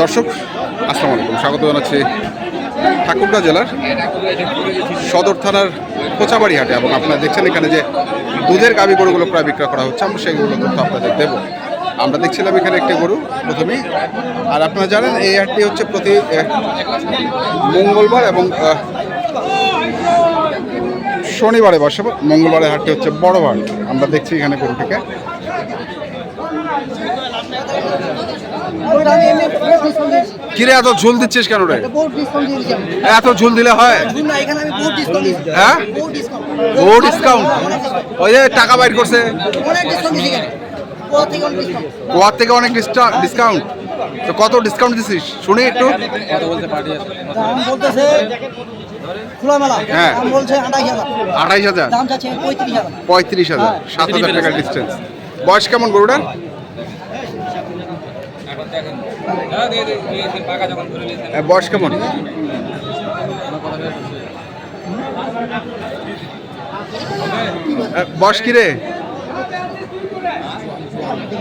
দর্শক, আসসালামু আলাইকুম। স্বাগত জানাচ্ছি ঠাকুরগাঁ জেলার সদর থানার কোচাবাড়ি হাটে এবং আপনারা দেখছেন এখানে যে দুধের গাভী গরুগুলো প্রায় বিক্রয় করা হচ্ছে, আমরা সেইগুলো তথ্য আপনাদের দেবো। আমরা দেখছিলাম এখানে একটি গরু প্রথমেই। আর আপনারা জানেন, এই হাটটি হচ্ছে প্রতি মঙ্গলবার এবং শনিবারে বসে মঙ্গলবারের হাটটি হচ্ছে বড় হাট। আমরা দেখছি এখানে গরুটিকে। কিরে, এত ঝুল দিচ্ছিস কেন রে? এত ঝুল দিলে হয়? হ্যাঁ? ডিসকাউন্ট ওই টাকা বাইর করছে। গোয়ার থেকে অনেক ডিসকাউন্ট তো কত ডিসকাউন্ট দিছিস? শুনি একটু। হ্যাঁ। দাম আঠাইশ হাজার। পঁয়ত্রিশ হাজার। সাত হাজার টাকার ডিস্টেন্স বয়স কেমন গরুটার? বয়স কেমন? বয়স কি রে?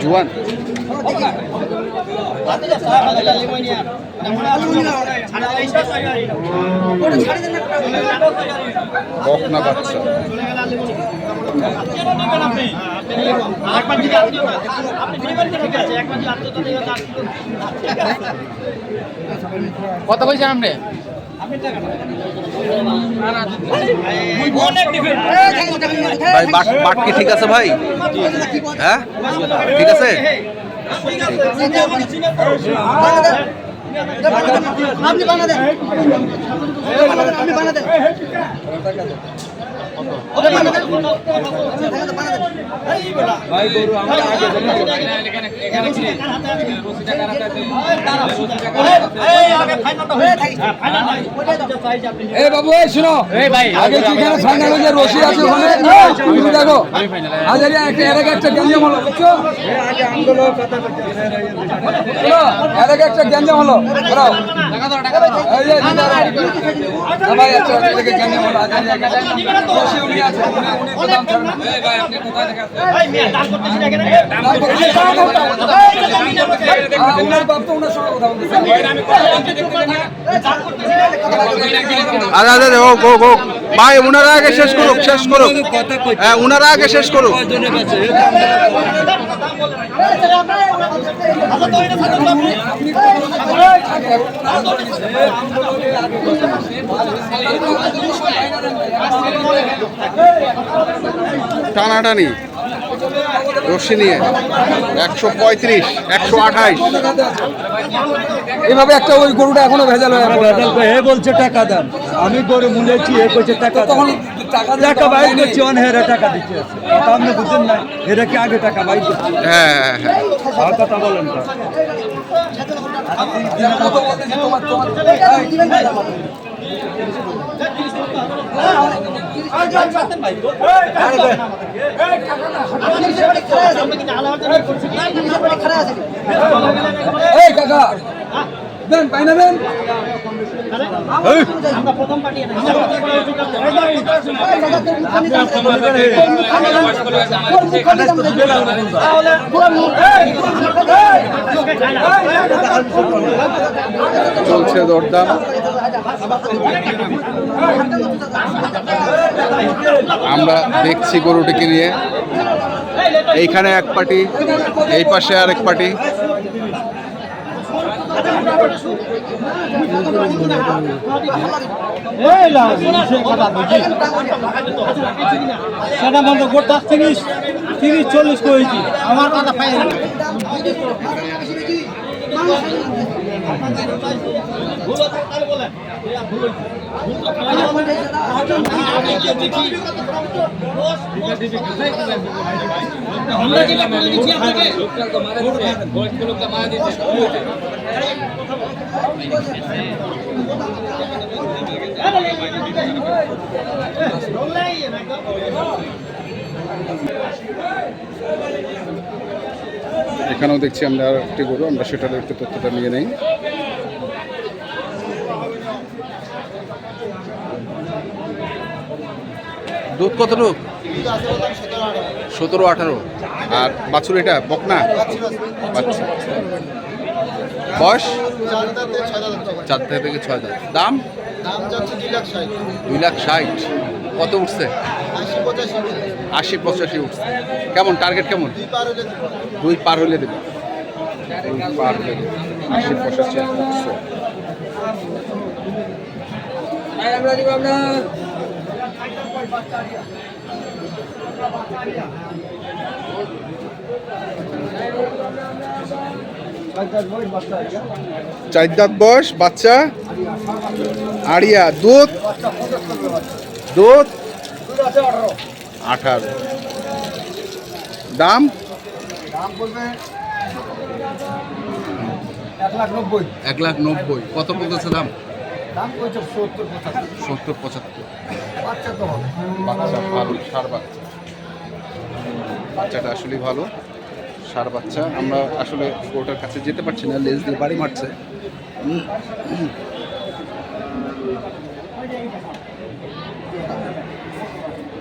জুয়ান। কত কইছেন আপনি? ভাই বাট ঠিক আছে ভাই? হ্যাঁ? ঠিক আছে? আপনি বানাদেন আপনি বানাদেন ওটা বানাদেন বানাদেন এ বাবু শোনো। আগে যেখানে ফাইনাল হয়ে রশি আছে ওখানে? তুমি একটা আগে একটা গ্যাঞ্জাম হলো একটা গ্যাঞ্জাম হলো। ধরো এই যে ভাই আচ্ছা আচ্ছা গো গো ভাই ওনারা আগে শেষ করুক শেষ করুক। হ্যাঁ ওনারা আগে শেষ করুক। টানাটানি। রশ্মি নিয়ে একশো পঁয়ত্রিশ একশো আঠাইশ এভাবে একটা ওই গরুটা এখনও ভেজাল হয়ে ভেজাল এ বলছে টাকা দেন আমি গরু মূলেছি এ করছে টাকা তখন টাকা বাইর করছি অন হেরা টাকা দিচ্ছে তা আপনি বুঝছেন না এরা কি আগে টাকা বাইর করছে হ্যাঁ হ্যাঁ হ্যাঁ কথা বলেন তো কত বলতেছি তোমার তোমার এই কাকা দেন পাই না দেন। চলছে দরদাম। আমরা দেখছি গরুটিকে নিয়ে। এইখানে এক পার্টি এই পাশে আর এক পার্টি সেটা বন্ধ গোটা তিরিশ তিরিশ, চল্লিশ করেছি। আমার কথা পাই মারা দিচ্ছে এখানেও দেখছি আমরা আর একটি গরু আমরা সেটার একটু তথ্যটা নিয়ে নেই। দুধ কতটুক? সতেরো আঠারো। আর বাছুর এটা বকনা? বাচ্চা। বয়স? চার থেকে ছয় দাঁত দাম? দুই লাখ ষাট। কত উঠছে? আশি পঁচাশি উঠছে। কেমন টার্গেট কেমন? দুই পার হলে দুই পার হলে দেবে। দুই পার হলে দেবে। আশি পঁচাশি উঠছে। চার দাঁত বয়স বাচ্চা। আড়িয়া দুধ। দুধ? আঠারো। দাম? এক লাখ নব্বই। কত বলতেছে দাম? সত্তর পঁচাত্তর। বাচ্চা ভালো সার বাচ্চা। বাচ্চাটা আসলেই ভালো সার বাচ্চা। আমরা আসলে গরুটার কাছে যেতে পারছি না লেজ দিয়ে বাড়ি মারছে দেখ ওটা দিন ধর যা। ওটা পঁয়ত্রিশ হাজার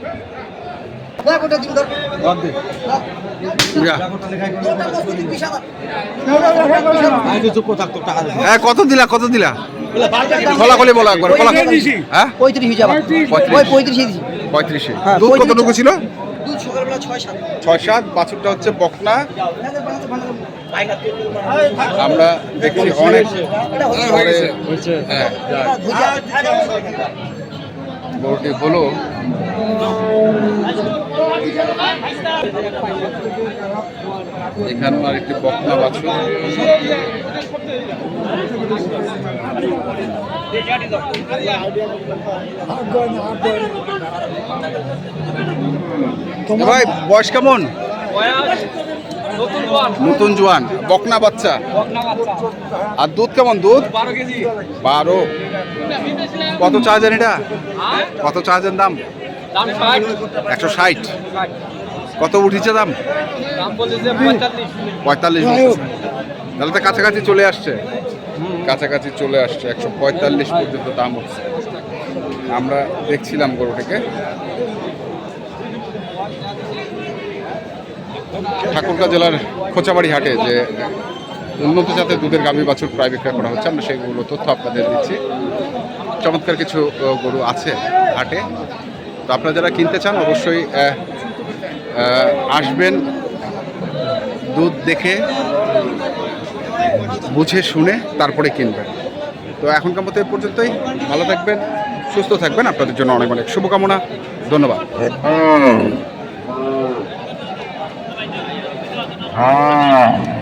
হ্যাঁ কত দিলা কত দিলা? খোলা খোলি বলো একবার খোলা হ্যাঁ? পঁয়ত্রিশ পঁয়ত্রিশ। পঁয়ত্রিশে হ্যাঁ, দুধ কতটুকু ছিল? ছয় সাত। বাছুরটা হচ্ছে বকনা। আমরা দেখছি অনেক এটা হচ্ছে পরে হ্যাঁ ভুজা গরুটি হলো এখানেও আরেকটি বকনা বাছুর। এ ভাই বয়স কেমন? নতুন জোয়ান। বকনা বাচ্চা। আর দুধ কেমন দুধ? বারো কত চার্জেন এটা? কত চার্জেন দাম? একশো ষাট। কত উঠেছে দাম? পঁয়তাল্লিশ। তাহলে তো কাছাকাছি চলে আসছে। কাছাকাছি চলে আসছে। একশো পঁয়তাল্লিশ পর্যন্ত দাম হচ্ছে। আমরা দেখছিলাম গরুটাকে। ঠাকুরগাঁ জেলার খোঁচাবাড়ি হাটে যে উন্নত জাতের দুধের গাভী বাছুর প্রায় বিক্রয় করা হচ্ছে, আমরা সেইগুলো তথ্য আপনাদের দিচ্ছি। চমৎকার কিছু গরু আছে হাটে। তো আপনারা যারা কিনতে চান, অবশ্যই আসবেন। দুধ দেখে, বুঝে শুনে তারপরে কিনবেন। তো এখনকার মতো এ পর্যন্তই। ভালো থাকবেন, সুস্থ থাকবেন। আপনাদের জন্য অনেক অনেক শুভকামনা। ধন্যবাদ। Ah.